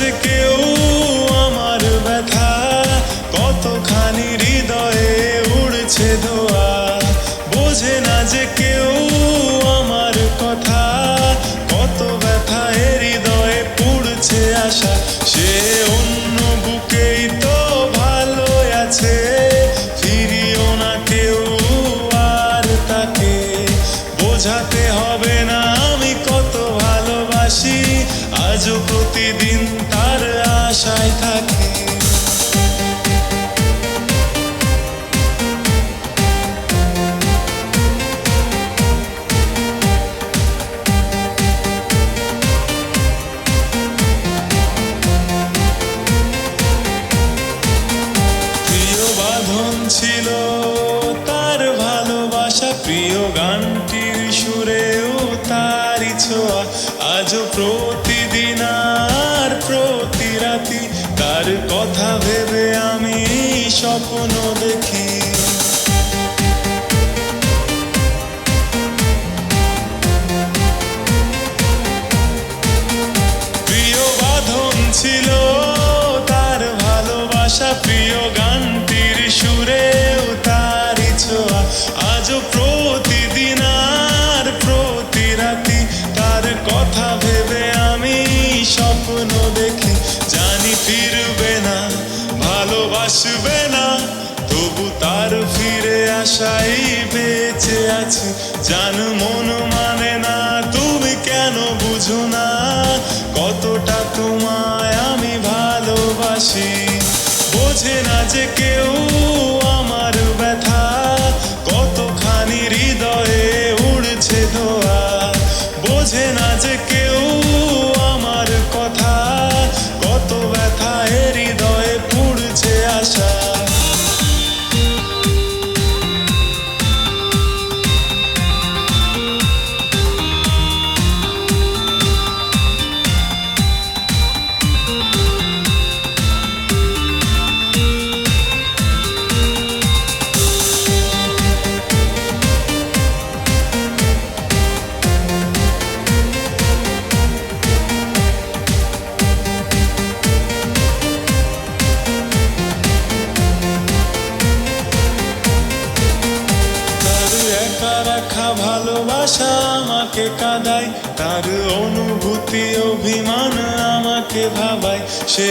কেউ আমার ব্যথা, কতখানি হৃদয়ে উড়ছে ধোয়া। বোঝে না যে কেউ আমার কথা, কত ব্যথা হৃদয়ে পুড়ছে আশা। সে অন্য বুকেই তো ভালো আছে, ফিরিও না কেউ আর তাকে। বোঝাতে হবে না আজও প্রতিদিন তার আশায় থাকি। ছিল তার ভালোবাসা, প্রিয় গানটির সুরেও তারই ছোঁয়া। আজও প্রতিদিন স্বপ্ন দেখি। প্রিয় বাঁধন ছিল তার ভালোবাসা প্রিয় গানটির ভালোবাসবে না, তবু তার ফিরে আশাই বেঁচে আছে। জান মন মানে না, তুমি কেন বুঝো না? কতটা তোমায় আমি ভালোবাসি। বোঝে না যে কেউ আমার ব্যথা, কতখানি হৃদয়ে উড়ছে ধোয়া। বোঝে না যে তার অনুভূতি, অভিমান আমাকে ভাবায়। সে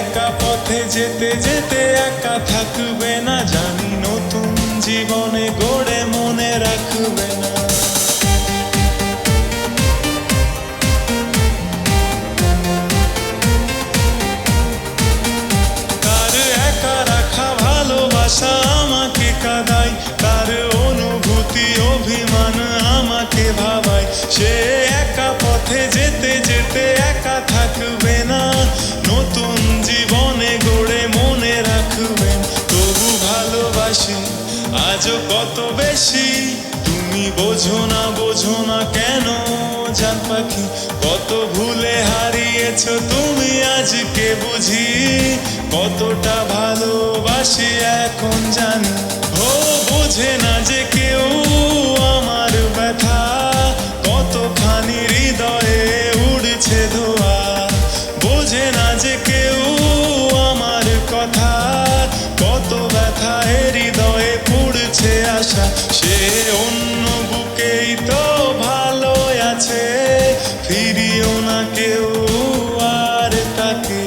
একা পথে যেতে যেতে একা থাকবে না, জানি নতুন জীবনে গড়ে মনে রাখবে না। তার একা রাখা ভালোবাসা আমাকে কাঁদায়। সে একা পথে যেতে যেতে একা থাকবে না। নতুন জীবনে গড়ে মনে রাখবেন তবু ভালোবাসি, আজও কত বেশি। তুমি বোঝো না বোঝো না কেন জান পাখি, কত ভুলে হারিয়েছ তুমি আজকে বুঝি। কতটা ভালোবাসি এখন জানি। ও বোঝে না যে কেউ আমার কতখানি হৃদয়ে উড়ছে ধোয়া। বোঝে না যে কেউ আমার কথা। কত ব্যথা হৃদয়ে পুড়ছে আশা। সে অন্য বুকেই তো ভালো আছে। ফিরিও না কেউ আর তাকে।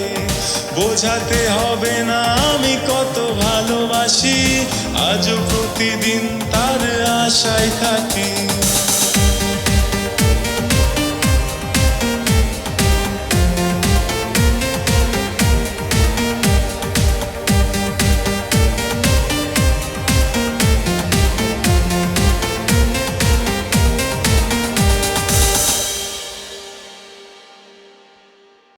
বোঝাতে হবে না আমি কত ভালোবাসি। আজও প্রতিদিন তার আশায় থাকি।